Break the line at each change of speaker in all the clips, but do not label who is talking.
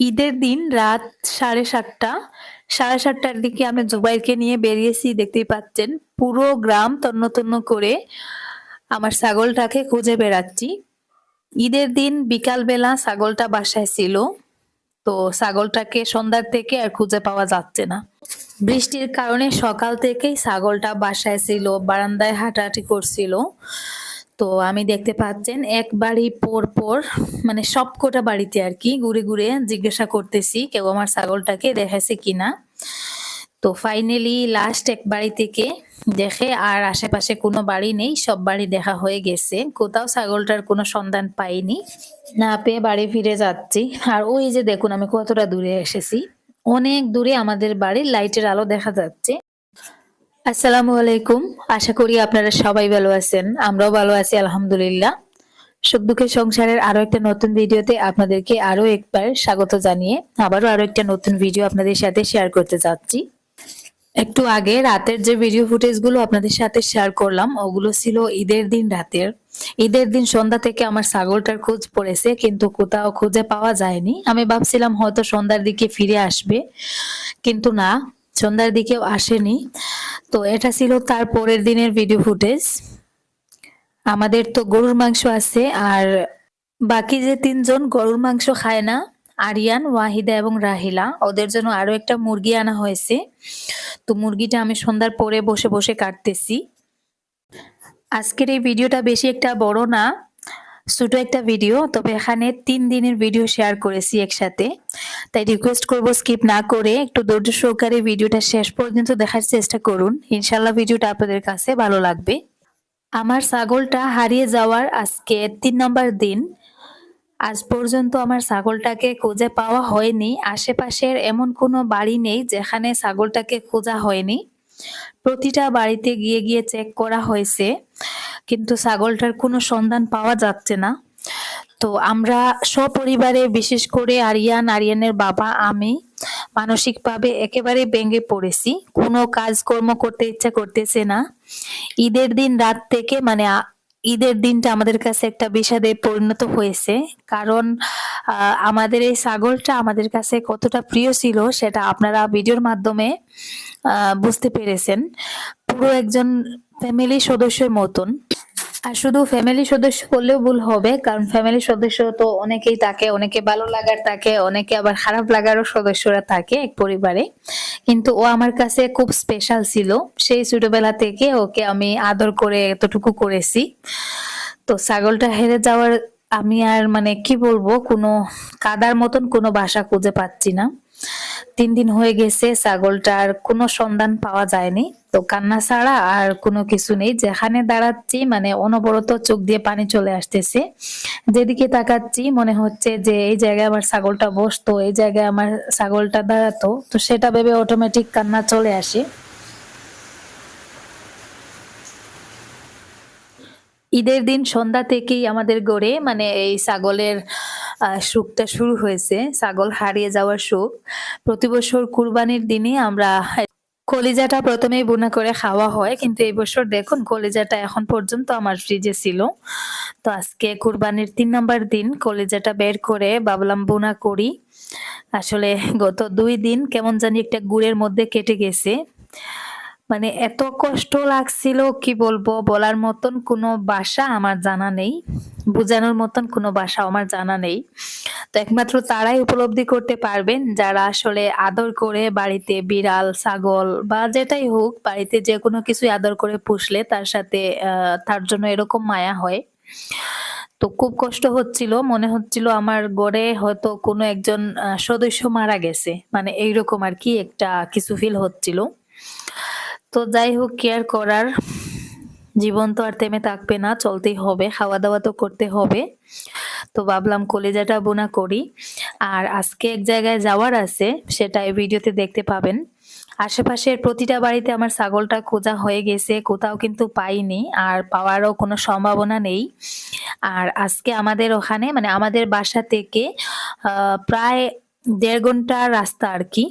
ঈদের দিন রাত সাড়ে সাতটা, সাড়ে সাতটার দিকে আমি জুবাইরকে নিয়ে বেরিয়েছি, দেখতেই পাচ্ছেন। পুরো গ্রাম তন্ন তন্ন করে আমার ছাগলটাকে খুঁজে বেড়াচ্ছি। ঈদের দিন বিকালবেলা ছাগলটা বাসায় ছিল, তো ছাগলটাকে সন্ধ্যার থেকে আর খুঁজে পাওয়া যাচ্ছে না। বৃষ্টির কারণে সকাল থেকেই ছাগলটা বাসায় ছিল, বারান্দায় হাঁটাহাঁটি করছিল। তো আমি দেখতে পাচ্ছেন এক বাড়ি পর পর মানে সবকটা বাড়িতে আর কি ঘুরে ঘুরে জিজ্ঞাসা করতেছি কেউ আমার ছাগলটাকে দেখেছে কিনা। তো ফাইনালি লাস্ট এক বাড়ি থেকে দেখে আর আশেপাশে কোনো বাড়ি নেই, সব বাড়ি দেখা হয়ে গেছে। কোথাও ছাগলটার কোনো সন্ধান পাইনি। না পেয়ে বাড়ি ফিরে যাচ্ছি। আর ওই যে দেখুন আমি কতটা দূরে এসেছি। অনেক দূরে আমাদের বাড়ির লাইটের আলো দেখা যাচ্ছে। আসসালামু আলাইকুম। আশা করি আপনারা সবাই ভালো আছেন। আমরাও ভালো আছি, আলহামদুলিল্লাহ। সুখ দুঃখের সংসারের আরও একটা নতুন ভিডিওতে আপনাদেরকে আরও একবার স্বাগত জানিয়ে আবারও আরও একটা নতুন ভিডিও আপনাদের সাথে শেয়ার করতে যাচ্ছি। একটু আগে রাতের যে ভিডিও ফুটেজগুলো আপনাদের সাথে শেয়ার করলাম, ওগুলো ছিল ঈদের দিন রাতের। ঈদের দিন সন্ধ্যা থেকে আমার ছাগলটার খোঁজ পড়েছে, কিন্তু কোথাও খুঁজে পাওয়া যায়নি। আমি ভাবছিলাম হয়তো সন্ধ্যার দিকে ফিরে আসবে, কিন্তু না। সন্ধ্যার দিকেও আসেনি। তো এটা ছিল তার পরের দিনের ভিডিও ফুটেজ আমাদের তো গরুর মাংস আছে আর বাকি যে তিনজন গরুর মাংস খায় না, আরিয়ান, ওয়াহিদা এবং রাহিলা, ওদের জন্য আরও একটা মুরগি আনা হয়েছে। তো মুরগিটা আমি সন্ধ্যার পরে বসে বসে কাটতেছি। আজকের এই ভিডিওটা বেশি একটা বড় না ছোট একটা ভিডিও তবে এখানে তিন দিনের ভিডিও শেয়ার করেছি একসাথে। তাই রিকোয়েস্ট করব স্কিপ না করে একটু ধৈর্য সহকারে ভিডিওটা শেষ পর্যন্ত দেখার চেষ্টা করুন। ইনশাল্লাহ ভিডিওটা আপনাদের কাছে ভালো লাগবে। আমার ছাগলটা হারিয়ে যাওয়ার আজকে তিন নম্বর দিন। আজ পর্যন্ত আমার ছাগলটাকে খুঁজে পাওয়া হয়নি। আশেপাশের এমন কোনো বাড়ি নেই যেখানে ছাগলটাকে খোঁজা হয়নি। প্রতিটা বাড়িতে গিয়ে গিয়ে চেক করা হয়েছে। কিন্তু ছাগলটার কোনো সন্ধান পাওয়া যাচ্ছে না। তো আমরা সপরিবারে বিশেষ করে আরিয়ান, আরিয়ানের বাবা, আমি মানসিকভাবে একেবারে ভেঙে পড়েছি। কোনো কাজকর্ম করতে ইচ্ছা করতেছে না। ঈদের দিন রাত থেকে মানে ঈদের দিনটা আমাদের কাছে একটা বিষাদে পরিণত হয়েছে। কারণ আমাদের এই ছাগলটা আমাদের কাছে কতটা প্রিয় ছিল সেটা আপনারা ভিডিওর মাধ্যমে বুঝতে পেরেছেন। পুরো একজন ফ্যামিলি সদস্যের মতন। আর শুধু ফ্যামিলি সদস্য বললেও ভুল হবে, কারণ ফ্যামিলি সদস্য তো অনেকেই থাকে, অনেকে ভালো লাগার থাকে, অনেকে আবার খারাপ লাগারও সদস্যরা থাকে এক পরিবারে। কিন্তু ও আমার কাছে খুব স্পেশাল ছিল। সেই ছোটবেলা থেকে ওকে আমি আদর করে এতটুকু করেছি। তো ছাগলটা হেরে যাওয়ার আমি আর মানে কি বলব, কোনো কাদার মতন কোনো বাসা খুঁজে পাচ্ছি না। তিন দিন হয়ে গেছে, ছাগলটার কোনো সন্ধান পাওয়া যায়নি। তো কান্না ছাড়া আর কোনো কিছু নেই। যেখানে দাঁড়াচ্ছি মানে অনবরত চোখ দিয়ে পানি চলে আসতেছে। যেদিকে তাকাচ্ছি, মনে হচ্ছে যে এই জায়গায় আমার ছাগলটা বসতো, এই জায়গায় আমার ছাগলটা দাঁড়াতো। তো সেটা ভেবে অটোমেটিক কান্না চলে আসে। ঈদের দিন সন্ধ্যা থেকেই আমাদের গড়ে মানে এই ছাগলের সুখটা শুরু হয়েছে। ছাগল হারিয়ে যাওয়ার সুখ। প্রতি বছর কুরবানির দিনে আমরা কলিজাটা প্রথমেই বুনা করে খাওয়া হয়, কিন্তু এই বছর দেখুন কলিজাটা এখন পর্যন্ত আমার ফ্রিজে ছিল। তো আজকে কুরবানির তিন নম্বর দিন কলিজাটা বের করে বাবলাম বুনা করি। আসলে গত দুই দিন কেমন জানি একটা গুড়ের মধ্যে কেটে গেছে। মানে এত কষ্ট লাগছিল, কি বলব? বলার মতন কোনো বাসা আমার জানা নেই। বোঝানোর মতন কোনো বাসা আমার জানা নেই। তো একমাত্র তারাই উপলব্ধি করতে পারবেন, যারা আসলে আদর করে বাড়িতে বিড়াল, ছাগল বা যেটাই হোক, বাড়িতে যে কোনো কিছুই আদর করে পুষলে তার সাথে তার জন্য এরকম মায়া হয়। তো খুব কষ্ট হচ্ছিল, মনে হচ্ছিল আমার গড়ে হয়তো কোনো একজন সদস্য মারা গেছে। মানে এইরকম আর কি একটা কিছু ফিল হচ্ছিল। তো যাই হোক কেয়ার করার জীবন তো আর থেমে থাকবে না, চলতেই হবে খাওয়া দাওয়া তো করতে হবে। তো ভাবলাম কলেজাটা বোনা করি। আর আজকে এক জায়গায় যাওয়ার আছে, সেটা এই ভিডিওতে দেখতে পাবেন। আশেপাশের প্রতিটা বাড়িতে আমার ছাগলটা খোঁজা হয়ে গেছে, কোথাও কিন্তু পাইনি, আর পাওয়ারও কোনো সম্ভাবনা নেই। আর আজকে আমাদের ওখানে মানে আমাদের বাসা থেকে প্রায় দেড় ঘণ্টা রাস্তা আর কি।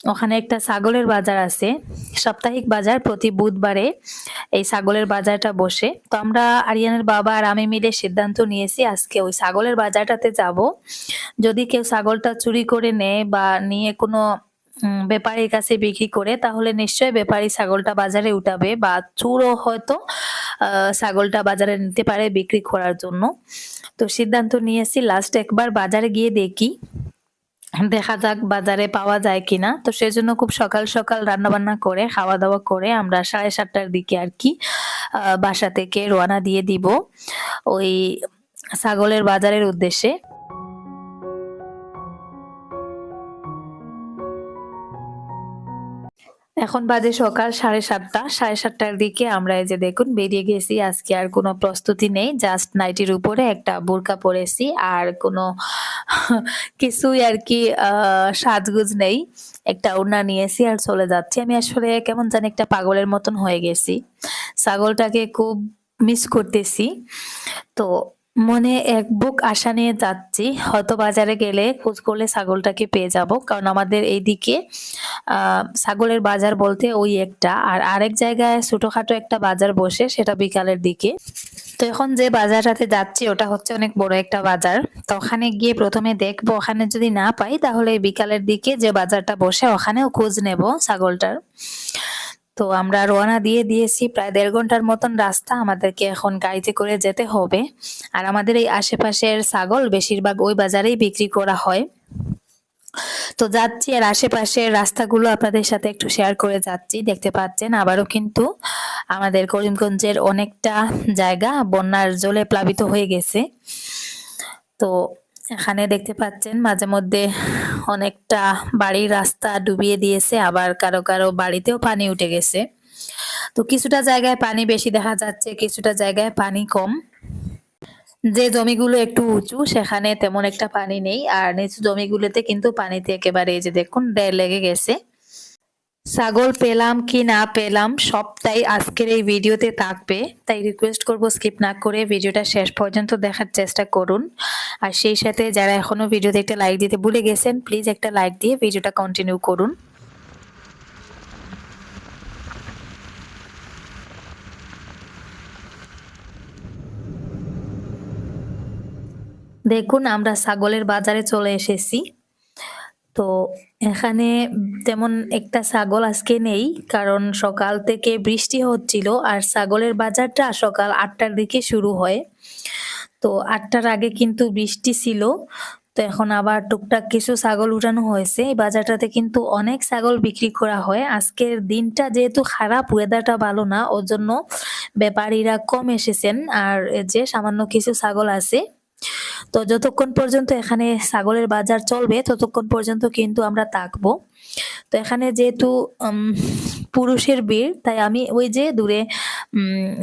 ওখানে একটা ছাগলের বাজার আছে। সাপ্তাহিক বাজার প্রতি বুধবারে এই ছাগলের বাজারটা বসে। তো আমরা আরিয়ানের বাবা আর আমি মিলে সিদ্ধান্ত নিয়েছি আজকে ওই ছাগলের বাজারটাতে যাব। যদি কেউ ছাগলটা চুরি করে নেয় বা নিয়ে কোনো ব্যাপারীর কাছে বিক্রি করে, তাহলে নিশ্চয়ই ব্যাপারী ছাগলটা বাজারে উঠাবে বা চুরও হয়তো ছাগলটা বাজারে নিতে পারে বিক্রি করার জন্য। তো সিদ্ধান্ত নিয়েছি লাস্ট একবার বাজারে গিয়ে দেখি। দেখা যাক বাজারে পাওয়া যায় কিনা। তো সেজন্য খুব সকাল সকাল রান্না বান্না করে খাওয়া দাওয়া করে আমরা সাড়ে সাতটার দিকে আর কি বাসা থেকে রওনা দিয়ে দিব ওই ছাগলের বাজারের উদ্দেশ্যে। এখন বাজে সকাল সাড়ে সাতটা, সাড়ে সাতটার দিকে আমরা এই যে দেখুন বেরিয়ে গেছি, আজকে আর কোনো প্রস্তুতি নেই জাস্ট নাইটির উপরে একটা বোরকা পরেছি, আর কোনো কিছুই আর কি সাজগুজ নেই। একটা ওড়না নিয়েছি আর চলে যাচ্ছি। আমি আসলে কেমন জানি একটা পাগলের মতন হয়ে গেছি। ছাগলটাকে খুব মিস করতেছি। তো মনে এক বুক আশা নিয়ে যাচ্ছি হয়তো বাজারে গেলে খোঁজ করলে ছাগলটাকে পেয়ে যাব। কারণ আমাদের এইদিকে ছাগলের বাজার বলতে ওই একটা। আর আরেক জায়গায় ছোটখাটো একটা বাজার বসে, সেটা বিকালের দিকে। তো এখন যে বাজারটাতে যাচ্ছি, ওটা হচ্ছে অনেক বড় একটা বাজার। তো ওখানে গিয়ে প্রথমে দেখব, ওখানে যদি না পাই, তাহলে বিকালের দিকে যে বাজারটা বসে, ওখানেও খোঁজ নেব ছাগলটার। তো আমরা রওনা দিয়ে দিয়েছি। প্রায় দেড় ঘণ্টার মতন রাস্তা আমাদেরকে এখন গাড়িতে করে যেতে হবে। আর আমাদের এই আশেপাশের ছাগল বেশিরভাগ ওই বাজারেই বিক্রি করা হয়। তো যাচ্ছি আর আশেপাশের রাস্তাগুলো আপনাদের সাথে একটু শেয়ার করে যাচ্ছি। দেখতে পাচ্ছেন আবারও কিন্তু আমাদের করিমগঞ্জের অনেকটা জায়গা বন্যার জলে প্লাবিত হয়ে গেছে। তো এখানে দেখতে পাচ্ছেন মাঝে মধ্যে অনেকটা বাড়ির রাস্তা ডুবিয়ে দিয়েছে, আবার কারও কারও বাড়িতেও পানি উঠে গেছে। তো কিছুটা জায়গায় পানি বেশি দেখা যাচ্ছে, কিছুটা জায়গায় পানি কম। যে জমিগুলো একটু উঁচু, সেখানে তেমন একটা পানি নেই, আর নিচু জমিগুলোতে কিন্তু পানিতে একেবারে এই যে দেখুন ডের লেগে গেছে। ছাগল পেলাম কি না পেলাম, সবটাই আজকের এই ভিডিওতে থাকবে। তাই রিকোয়েস্ট করব স্কিপ না করে ভিডিওটা শেষ পর্যন্ত দেখার চেষ্টা করুন। আর সেই সাথে যারা এখনও ভিডিওতে একটা লাইক দিতে ভুলে গেছেন প্লিজ একটা লাইক দিয়ে ভিডিওটা কন্টিনিউ করুন। দেখুন, আমরা ছাগলের বাজারে চলে এসেছি। তো এখানে তেমন একটা ছাগল আজকে নেই, কারণ সকাল থেকে বৃষ্টি হচ্ছিল আর ছাগলের বাজারটা সকাল আটটার দিকে শুরু হয়। তো আটটার আগে কিন্তু বৃষ্টি ছিল, তো এখন আবার টুকটাক কিছু ছাগল উঠানো হয়েছে। এই বাজারটাতে কিন্তু অনেক ছাগল বিক্রি করা হয়। আজকের দিনটা যেহেতু খারাপ ওয়েদারটা ভালো না ওর জন্য ব্যাপারীরা কম এসেছেন, আর যে সামান্য কিছু ছাগল আছে তো যতক্ষণ পর্যন্ত এখানে ছাগলের বাজার চলবে, ততক্ষণ পর্যন্ত কিন্তু আমরা থাকব তো এখানে যেহেতু পুরুষের ভিড়, তাই আমি ওই যে দূরে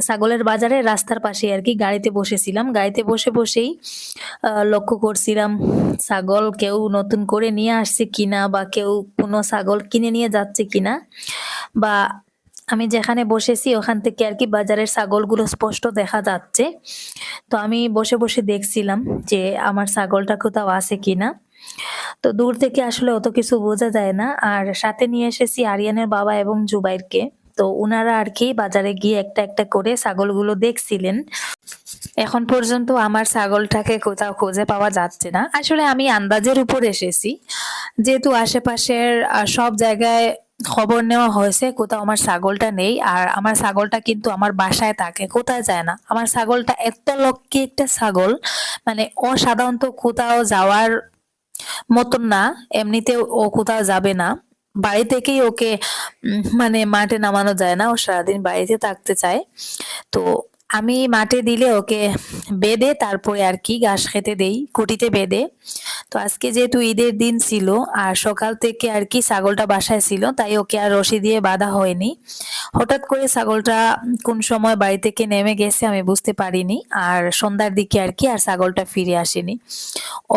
ছাগলের বাজারে রাস্তার পাশে আর কি গাড়িতে বসেছিলাম। গাড়িতে বসে বসেই লক্ষ্য করছিলাম, ছাগল কেউ নতুন করে নিয়ে আসছে কিনা বা কেউ কোনো ছাগল কিনে নিয়ে যাচ্ছে কিনা বা আমি যেখানে বসেছি, ওখান থেকে আর কি বাজারের ছাগলগুলো স্পষ্ট দেখা যাচ্ছে। তো আমি বসে বসে দেখছিলাম যে আমার ছাগলটা কোথাও আছে কিনা। তো দূর থেকে আসলে অত কিছু বোঝা যায় না। আর সাথে নিয়ে এসেছি আরিয়ানের বাবা এবং জুবাইরকে। তো উনারা আর কি বাজারে গিয়ে একটা একটা করে ছাগলগুলো দেখছিলেন। এখন পর্যন্ত আমার ছাগলটাকে কোথাও খুঁজে পাওয়া যাচ্ছে না। আসলে আমি আন্দাজের উপর এসেছি। যেহেতু আশেপাশের সব জায়গায় খবর নেওয়া হয়েছে, কোথাও আমার ছাগলটা নেই, আর আমার ছাগলটা কিন্তু আমার বাসায় থাকে কোথায় যায় না। আমার ছাগলটা এত লক্ষ্মী, একটা ছাগল মানে অসাধারণত কোথাও যাওয়ার মতন না, এমনিতেও ও কোথাও যাবে না। বাড়ি থেকেই ওকে মানে মাঠে নামানো যায় না, ও সারাদিন বাড়িতে থাকতে চায়। তো আমি মাঠে দিলে ওকে বেঁধে তারপরে আর কি ঘাস খেতে দেই কুটিতে বেঁধে। তো আজকে যেহেতু ঈদের দিন ছিল আর সকাল থেকে আর কি ছাগলটা বাসায় ছিল, তাই ওকে আর রশি দিয়ে বাঁধা হয়নি। হঠাৎ করে ছাগলটা কোন সময় বাড়ি থেকে নেমে গেছে আমি বুঝতে পারিনি আর সন্ধ্যার দিকে আর কি আর ছাগলটা ফিরে আসেনি।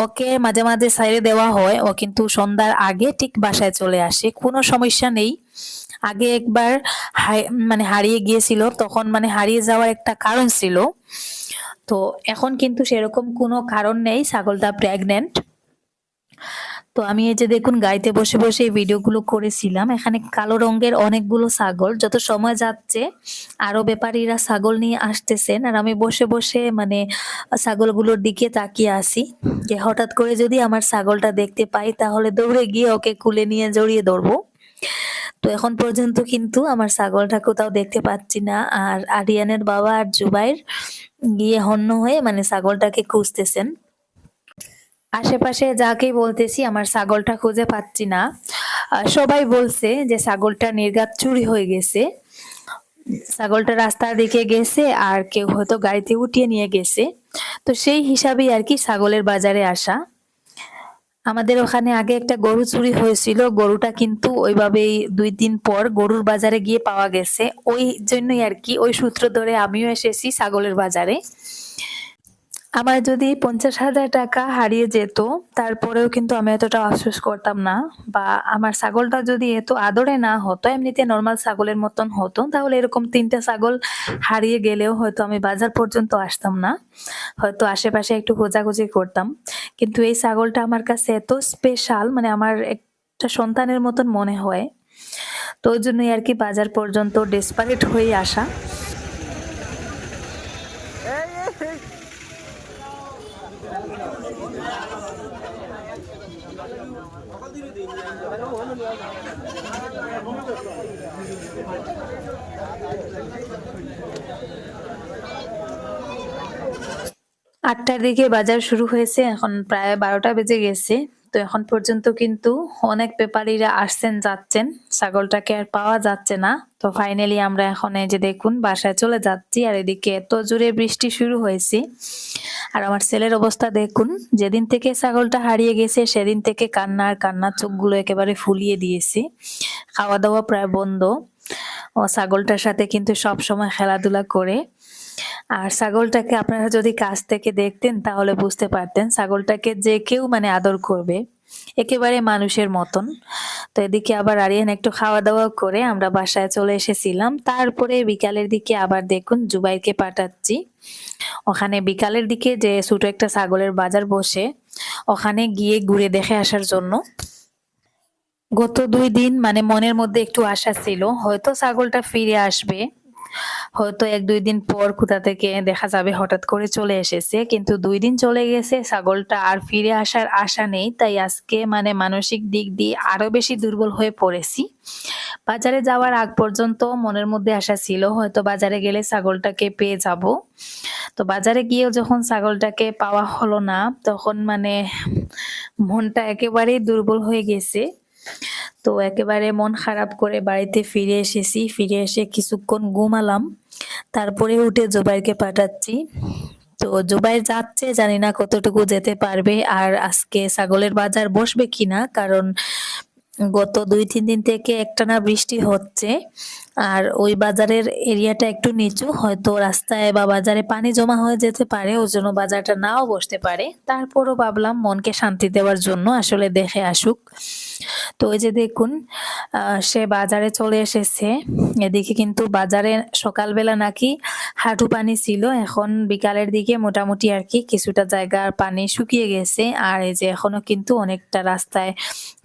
ওকে মাঝে মাঝে সাইডে দেওয়া হয়, ও কিন্তু সন্ধ্যার আগে ঠিক বাসায় চলে আসে, কোনো সমস্যা নেই। আগে একবার মানে হারিয়ে গিয়েছিল, তখন মানে হারিয়ে যাওয়ার একটা কারণ ছিল। তো এখন কিন্তু সেরকম কোনো কারণ নেই ছাগলটা প্রেগনেন্ট তো আমি এই যে দেখুন, গাড়িতে বসে বসে এই ভিডিওগুলো করেছিলাম। এখানে কালো রঙের অনেকগুলো ছাগল, যত সময় যাচ্ছে আরও ব্যাপারীরা ছাগল নিয়ে আসতেছেন। আর আমি বসে বসে মানে ছাগলগুলোর দিকে তাকিয়ে আসি যে হঠাৎ করে যদি আমার ছাগলটা দেখতে পাই, তাহলে দৌড়ে গিয়ে ওকে কুলে নিয়ে জড়িয়ে ধরবো। তো এখন পর্যন্ত কিন্তু আমার ছাগলটা কোথাও দেখতে পাচ্ছি না। আর আরিয়ানের বাবা আর জুবাইর গিয়ে হন্য হয়ে মানে ছাগলটাকে খুঁজতেছেন। আশেপাশে যাকেই বলতেছি, আমার ছাগলটা খুঁজে পাচ্ছি না। সবাই বলছে যে ছাগলটা নির্ঘাত চুরি হয়ে গেছে। ছাগলটা রাস্তার দিকে গেছে আর কেউ হয়তো গাড়িতে উঠিয়ে নিয়ে গেছে। তো সেই হিসাবেই আর কি ছাগলের বাজারে আসা। আমাদের ওখানে আগে একটা গরু চুরি হয়েছিল। গরুটা কিন্তু ওইভাবেই দুই দিন পর গরুর বাজারে গিয়ে পাওয়া গেছে। ওই জন্যই আর কি, ওই সূত্র ধরে আমিও এসেছি ছাগলের বাজারে। আমার যদি পঞ্চাশ হাজার টাকা হারিয়ে যেত, তারপরেও কিন্তু আমি এতটা আফসোস করতাম না। বা আমার ছাগলটা যদি এত আদরে না হতো, এমনিতে নর্মাল ছাগলের মতন হতো, তাহলে এরকম তিনটা ছাগল হারিয়ে গেলেও হয়তো আমি বাজার পর্যন্ত আসতাম না। হয়তো আশেপাশে একটু খোঁজাখুঁজি করতাম। কিন্তু এই ছাগলটা আমার কাছে এত স্পেশাল মানে আমার একটা সন্তানের মতন মনে হয়। তো ওই জন্যই আর কি বাজার পর্যন্ত ডেসপারেট হয়ে আসা। আটটার দিকে বাজার শুরু হয়েছে, এখন প্রায় বারোটা বেজে গেছে। তো এখন পর্যন্ত কিন্তু অনেক ব্যাপারীরা আসছেন, যাচ্ছেন। ছাগলটাকে আর পাওয়া যাচ্ছে না। তো ফাইনালি আমরা এখন এই যে দেখুন, বাসায় চলে যাচ্ছি আর এদিকে এত জোরে বৃষ্টি শুরু হয়েছে। আর আমার ছেলের অবস্থা দেখুন, যেদিন থেকে ছাগলটা হারিয়ে গেছে, সেদিন থেকে কান্না আর কান্নার চোখগুলো একেবারে ফুলিয়ে দিয়েছি। খাওয়া দাওয়া প্রায় বন্ধ। ও ছাগলটার সাথে কিন্তু সব সময় খেলাধুলা করে। আর ছাগলটাকে আপনারা যদি কাছ থেকে দেখতেন, তাহলে বুঝতে পারতেন ছাগলটাকে যে কেউ মানে আদর করবে, একেবারে মানুষের মতন। তো এদিকে আবার আরিয়ান একটু খাওয়া দাওয়া করে আমরা বাসায় চলে এসেছিলাম। তারপরে বিকালের দিকে আবার দেখুন জুবাইরকে পাঠাচ্ছি। ওখানে বিকালের দিকে যে ছোট একটা ছাগলের বাজার বসে, ওখানে গিয়ে ঘুরে দেখে আসার জন্য। গত দুই দিন মানে মনের মধ্যে একটু আশা ছিল, হয়তো ছাগলটা ফিরে আসবে। হয়তো এক, দুই দিন পর কোথা থেকে দেখা যাবে হঠাৎ করে চলে এসেছে। কিন্তু দুই দিন চলে গেছে, ছাগলটা আর ফিরে আসার আশা নেই। তাই আজকে মানে মানসিক দিক দিয়ে আরও বেশি দুর্বল হয়ে পড়েছি। বাজারে যাওয়ার আগ পর্যন্ত মনের মধ্যে আশা ছিল, হয়তো বাজারে গেলে ছাগলটাকে পেয়ে যাব। তো বাজারে গিয়েও যখন ছাগলটাকে পাওয়া হলো না, তখন মানে মনটা একেবারেই দুর্বল হয়ে গেছে। তো একেবারে মন খারাপ করে বাড়িতে ফিরে এসেছি। ফিরে এসে কিছুক্ষণ ঘুমালাম। তারপরে উঠে জুবাইরকে পাঠাচ্ছি। তো জুবাইর যাচ্ছে, জানি না কতটুকু যেতে পারবে আর আজকে ছাগলের বাজার বসবে কিনা, কারণ গত দুই, তিন দিন থেকে একটানা বৃষ্টি হচ্ছে। আর ওই বাজারের এরিয়াটা একটু নিচু, হয়তো রাস্তায় বা বাজারে পানি জমা হয়ে যেতে পারে, ওই জন্য বাজারটা নাও বসতে পারে। তারপরও ভাবলাম মনকে শান্তি দেওয়ার জন্য আসলে দেখে আসুক। তো ওই যে দেখুন সে বাজারে চলে এসেছে। এদিকে কিন্তু বাজারে সকালবেলা নাকি হাঁটু পানি ছিল, এখন বিকালের দিকে মোটামুটি আর কি কিছুটা জায়গার পানি শুকিয়ে গেছে, আর এই যে এখনও কিন্তু অনেকটা রাস্তায়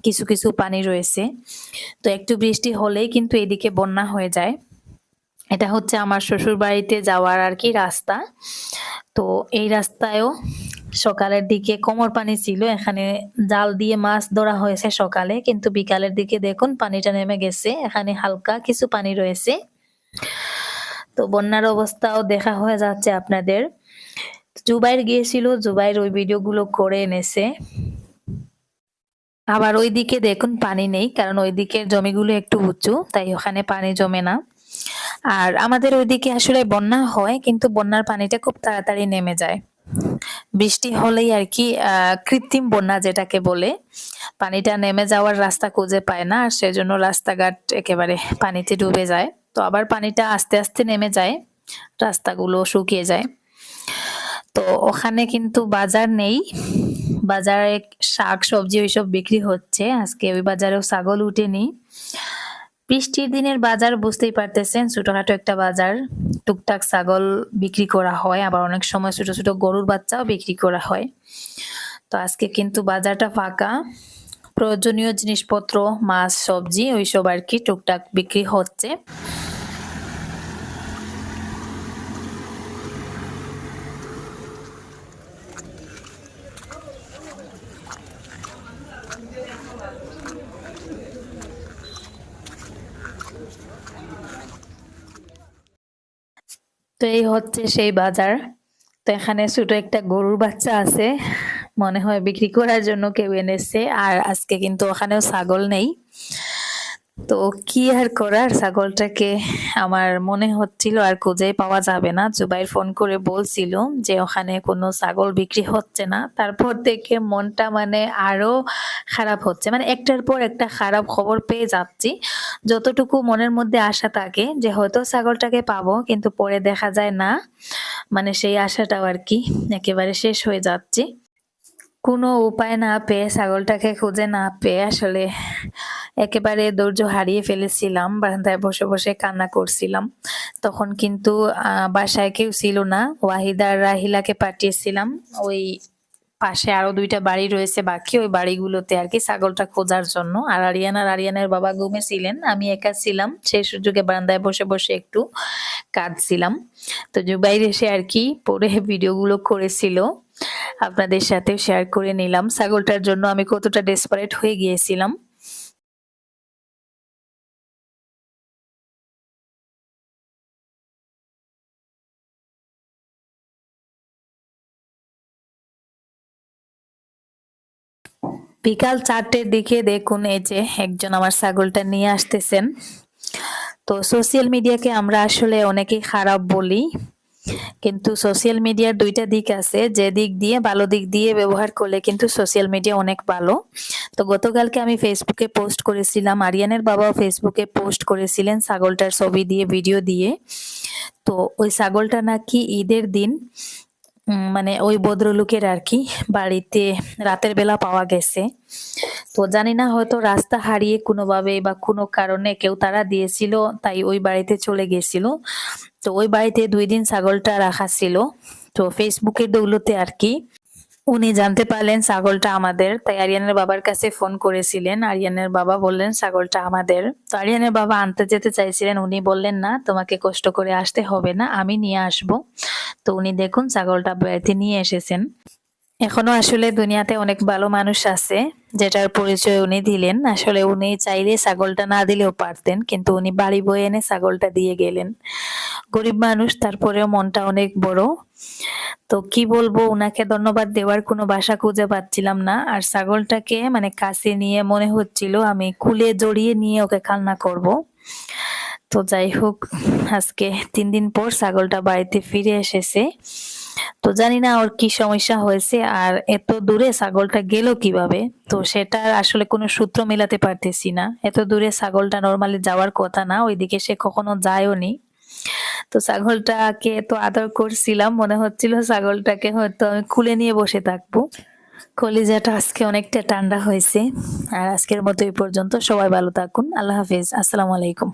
কিছু কিছু পানি রয়েছে। তো একটু বৃষ্টি হলেই কিন্তু এদিকে বন্যা হয়ে যায়। এটা হচ্ছে আমার শ্বশুর বাড়িতে যাওয়ার আর কি রাস্তা। তো এই রাস্তায়ও সকালের দিকে কোমর পানি ছিল, এখানে জাল দিয়ে মাছ ধরা হয়েছে সকালে, কিন্তু বিকালের দিকে দেখুন পানিটা নেমে গেছে, এখানে হালকা কিছু পানি রয়েছে। তো বন্যার অবস্থাও দেখা হয়ে যাচ্ছে আপনাদের। জুবাইর গিয়েছিল, জুবাইর ওই ভিডিওগুলো করে এনেছে। আবার ওইদিকে দেখুন পানি নেই, কারণ ওই দিকের জমিগুলো একটু উঁচু, তাই ওখানে পানি জমে না। আর আমাদের ওইদিকে আসলে বন্যা হয়, কিন্তু বন্যার পানিটা খুব তাড়াতাড়ি নেমে যায়। বৃষ্টি হলেই আর কি কৃত্রিম বন্যা যেটাকে বলে, পানিটা নেমে যাওয়ার রাস্তা খুঁজে পায় না, আর সেজন্য রাস্তাঘাট একেবারে পানিতে ডুবে যায়। তো আবার পানিটা আস্তে আস্তে নেমে যায়, রাস্তাগুলো শুকিয়ে যায়। তো ওখানে কিন্তু বাজার নেই বাজারে শাক, সবজি ওইসব বিক্রি হচ্ছে। আজকে ওই বাজারেও ছাগল উঠেনি। বৃষ্টির দিনের বাজার বুঝতেই পারতেছেন, ছোটখাটো একটা বাজার। টুকটাক ছাগল বিক্রি করা হয়, আবার অনেক সময় ছোট ছোট গরুর বাচ্চাও বিক্রি করা হয়। তো আজকে কিন্তু বাজারটা ফাঁকা। প্রয়োজনীয় জিনিসপত্র, মাছ, সবজি ওইসব আর কি টুকটাক বিক্রি হচ্ছে। তো এই হচ্ছে সেই বাজার। তো এখানে ছোট একটা গরুর বাচ্চা আছে, মনে হয় বিক্রি করার জন্য কেউ এনেছে, আর আজকে কিন্তু ওখানেও ছাগল নেই। তো কি আর করার? ছাগলটাকে আমার মনে হচ্ছিল আর খুঁজে পাওয়া যাবে না। জুবাইর ফোন করে বলছিল যে, ওখানে কোনো ছাগল বিক্রি হচ্ছে না। তারপর থেকে মনটা মানে আরও খারাপ হচ্ছে। মানে একটার পর একটা খারাপ খবর পেয়ে যাচ্ছি। যতটুকু মনের মধ্যে আশা থাকে যে, হয়তো ছাগলটাকে পাবো, কিন্তু পরে দেখা যায় না। মানে সেই আশাটাও আর কি একেবারে শেষ হয়ে যাচ্ছে। কোনো উপায় না পেয়ে, ছাগলটাকে খুঁজে না পেয়ে আসলে একেবারে ধৈর্য হারিয়ে ফেলেছিলাম, বারান্দায় বসে বসে কান্না করছিলাম। তখন কিন্তু বাসায় কেউ ছিল না, ওয়াহিদা আর রাহিলাকে পাঠিয়েছিলাম। ওই পাশে আরও দুইটা বাড়ি রয়েছে বাকি, ওই বাড়িগুলোতে আর কি ছাগলটা খোঁজার জন্য। আর আরিয়ান আর আরিয়ানের বাবা ঘুমেছিলেন আমি একা ছিলাম। সেই সুযোগে বারান্দায় বসে বসে একটু কাঁদছিলাম। তো জুবাইর এসে আর কি পরে ভিডিওগুলো করেছিল। আপনাদের সাথেও শেয়ার করে নিলাম। ছাগলটার জন্য আমি কতটা ডেসপারেট হয়ে গিয়েছিলাম। বিকাল চারটের দিকে দেখুন এই যে একজন আমার ছাগলটা নিয়ে আসতেছেন। তো সোশ্যাল মিডিয়াকে আমরা আসলে অনেকেই খারাপ বলি, কিন্তু সোশ্যাল মিডিয়ার দুইটা দিক আছে, যে দিক দিয়ে ভালো দিক দিয়ে ব্যবহার করলে কিন্তু সোশ্যাল মিডিয়া অনেক ভালো। তো গতকালকে আমি ফেসবুকে পোস্ট করেছিলাম, আরিয়ানের বাবাও ফেসবুকে পোস্ট করেছিলেন ছাগলটার ছবি দিয়ে ভিডিও দিয়ে। তো ওই ছাগলটা নাকি ঈদের দিন মানে ওই ভদ্রলোকের আর কি বাড়িতে রাতের বেলা পাওয়া গেছে। তো জানি না হয়তো রাস্তা হারিয়ে কোনোভাবে বা কোনো কারণে কেউ তারা দিয়েছিল, তাই ওই বাড়িতে চলে গেছিল। তো ওই বাড়িতে দুই দিন ছাগলটা রাখা ছিল। তো ফেসবুকের দৌলতে আর কি উনি জানতে পারলেন ছাগলটা আমাদের। তাই আরিয়ানের বাবার কাছে ফোন করেছিলেন। আরিয়ানের বাবা বললেন, ছাগলটা আমাদের। তো আরিয়ানের বাবা আনতে যেতে চাইছিলেন। উনি বললেন, না, তোমাকে কষ্ট করে আসতে হবে না, আমি নিয়ে আসব। তো উনি দেখুন, ছাগলটা বেড়াতে নিয়ে এসেছেন। এখনও আসলে দুনিয়াতে অনেক ভালো মানুষ আছে, যেটার পরিচয় উনি দিলেন। আসলে উনি চাইলে ছাগলটা না দিলেও পারতেন, কিন্তু উনি বাড়ি বয়ে এনে ছাগলটা দিয়ে গেলেন। গরিব মানুষ, তারপরেও মনটা অনেক বড়। তো কি বলব, উনাকে ধন্যবাদ দেওয়ার কোনো বাসা খুঁজে পাচ্ছিলাম না। আর ছাগলটাকে মানে কাছে নিয়ে মনে হচ্ছিল, আমি কুলে জড়িয়ে নিয়ে ওকে কান্না করব। তো যাই হোক, আজকে তিন দিন পর ছাগলটা বাড়িতে ফিরে এসেছে। তো জানি না ওর কি সমস্যা হয়েছে আর এত দূরে ছাগলটা গেল কীভাবে? তো সেটার আসলে কোনো সূত্র মেলাতে পারতেছি না। এত দূরে ছাগলটা নর্মালি যাওয়ার কথা না ওইদিকে সে কখনো যায়ও নি। তো ছাগলটাকে তো আদর করছিলাম মনে হচ্ছিল ছাগলটাকে হয়তো আমি খুলে নিয়ে বসে থাকব। কলিজাটা আজকে অনেকটা ঠান্ডা হয়েছে। আর আজকের মতো এই পর্যন্ত সবাই ভালো থাকুন আল্লাহ হাফিজ আসসালামু আলাইকুম।